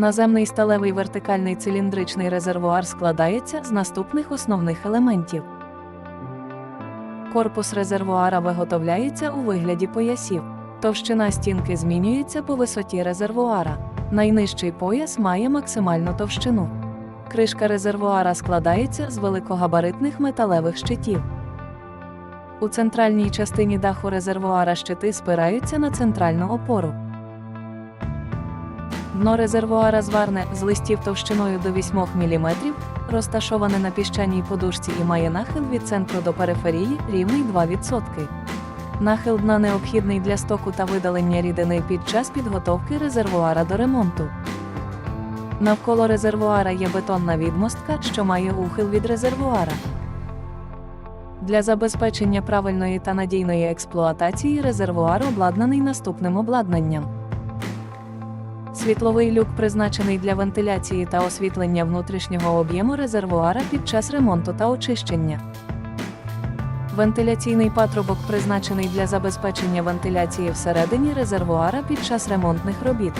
Наземний сталевий вертикальний циліндричний резервуар складається з наступних основних елементів. Корпус резервуара виготовляється у вигляді поясів. Товщина стінки змінюється по висоті резервуара. Найнижчий пояс має максимальну товщину. Кришка резервуара складається з великогабаритних металевих щитів. У центральній частині даху резервуара щити спираються на центральну опору. Дно резервуара зварне з листів товщиною до 8 мм, розташоване на піщаній подушці і має нахил від центру до периферії рівний 2%. Нахил дна необхідний для стоку та видалення рідини під час підготовки резервуара до ремонту. Навколо резервуара є бетонна відмостка, що має ухил від резервуара. Для забезпечення правильної та надійної експлуатації резервуар обладнаний наступним обладнанням. Світловий люк призначений для вентиляції та освітлення внутрішнього об'єму резервуара під час ремонту та очищення. Вентиляційний патрубок призначений для забезпечення вентиляції всередині резервуара під час ремонтних робіт.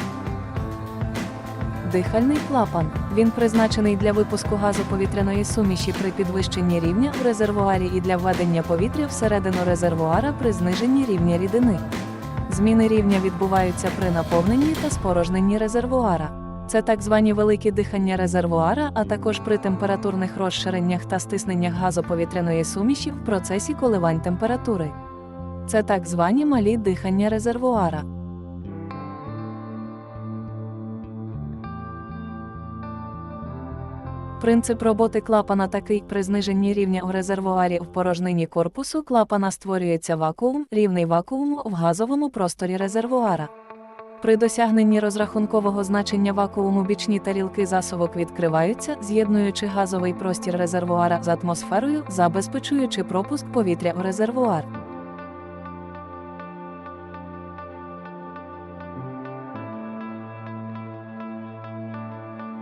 Дихальний клапан. Він призначений для випуску газоповітряної суміші при підвищенні рівня у резервуарі і для введення повітря всередину резервуара при зниженні рівня рідини. Зміни рівня відбуваються при наповненні та спорожненні резервуара. Це так звані великі дихання резервуара, а також при температурних розширеннях та стисненнях газоповітряної суміші в процесі коливань температури. Це так звані малі дихання резервуара. Принцип роботи клапана такий: при зниженні рівня у резервуарі в порожнині корпусу клапана створюється вакуум, рівний вакууму в газовому просторі резервуара. При досягненні розрахункового значення вакууму бічні тарілки засувок відкриваються, з'єднуючи газовий простір резервуара з атмосферою, забезпечуючи пропуск повітря у резервуар.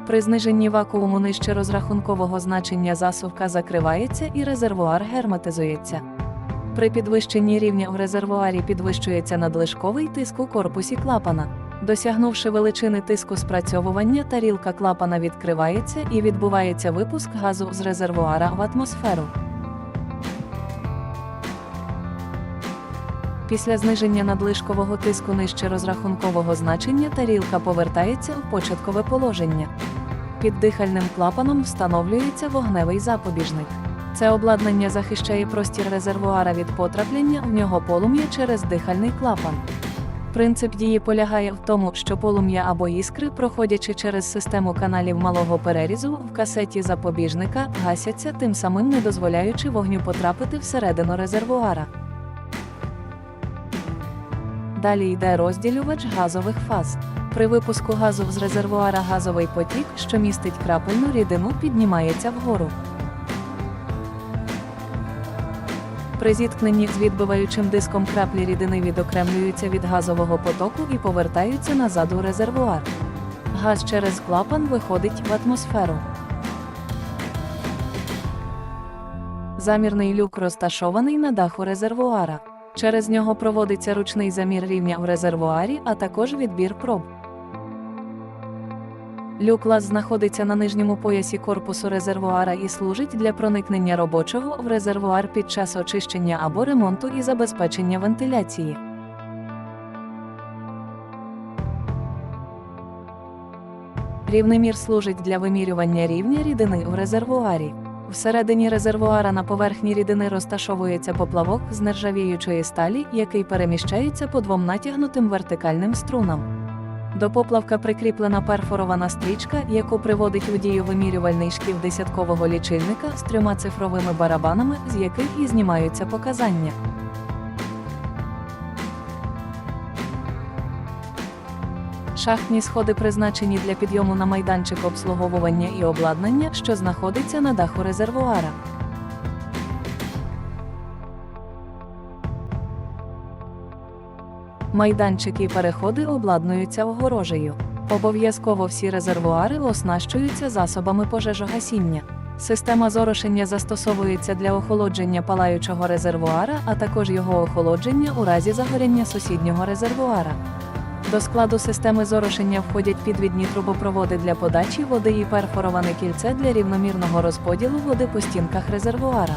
При зниженні вакууму нижче розрахункового значення засувка закривається і резервуар герметизується. При підвищенні рівня у резервуарі підвищується надлишковий тиск у корпусі клапана. Досягнувши величини тиску спрацьовування, тарілка клапана відкривається і відбувається випуск газу з резервуара в атмосферу. Після зниження надлишкового тиску нижче розрахункового значення тарілка повертається в початкове положення. Під дихальним клапаном встановлюється вогневий запобіжник. Це обладнання захищає простір резервуара від потрапляння в нього полум'я через дихальний клапан. Принцип дії полягає в тому, що полум'я або іскри, проходячи через систему каналів малого перерізу в касеті запобіжника, гасяться, тим самим не дозволяючи вогню потрапити всередину резервуара. Далі йде розділювач газових фаз. При випуску газу з резервуара газовий потік, що містить крапельну рідину, піднімається вгору. При зіткненні з відбиваючим диском краплі рідини відокремлюються від газового потоку і повертаються назад у резервуар. Газ через клапан виходить в атмосферу. Замірний люк розташований на даху резервуара. Через нього проводиться ручний замір рівня в резервуарі, а також відбір проб. Люк-лаз знаходиться на нижньому поясі корпусу резервуара і служить для проникнення робочого в резервуар під час очищення або ремонту і забезпечення вентиляції. Рівнемір служить для вимірювання рівня рідини в резервуарі. Всередині резервуара на поверхні рідини розташовується поплавок з нержавіючої сталі, який переміщається по двом натягнутим вертикальним струнам. До поплавка прикріплена перфорована стрічка, яку приводить у дію вимірювальний шків десяткового лічильника з трьома цифровими барабанами, з яких і знімаються показання. Шахтні сходи призначені для підйому на майданчик обслуговування і обладнання, що знаходиться на даху резервуара. Майданчики і переходи обладнуються огорожею. Обов'язково всі резервуари оснащуються засобами пожежогасіння. Система зорошення застосовується для охолодження палаючого резервуара, а також його охолодження у разі загоряння сусіднього резервуара. До складу системи зорошення входять підвідні трубопроводи для подачі води і перфороване кільце для рівномірного розподілу води по стінках резервуара.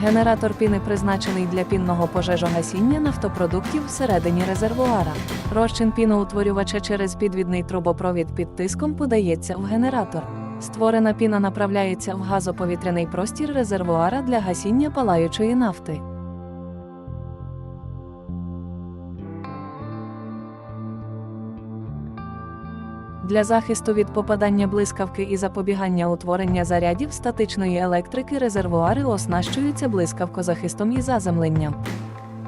Генератор піни призначений для пінного пожежогасіння нафтопродуктів всередині резервуара. Розчин піноутворювача через підвідний трубопровід під тиском подається в генератор. Створена піна направляється в газоповітряний простір резервуара для гасіння палаючої нафти. Для захисту від попадання блискавки і запобігання утворення зарядів статичної електрики резервуари оснащуються блискавкозахистом і заземленням.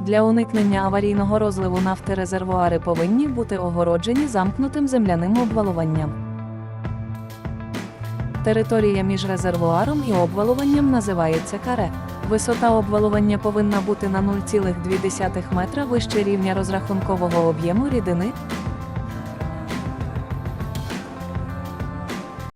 Для уникнення аварійного розливу нафти резервуари повинні бути огороджені замкнутим земляним обвалуванням. Територія між резервуаром і обвалуванням називається каре. Висота обвалування повинна бути на 0,2 метра вище рівня розрахункового об'єму рідини,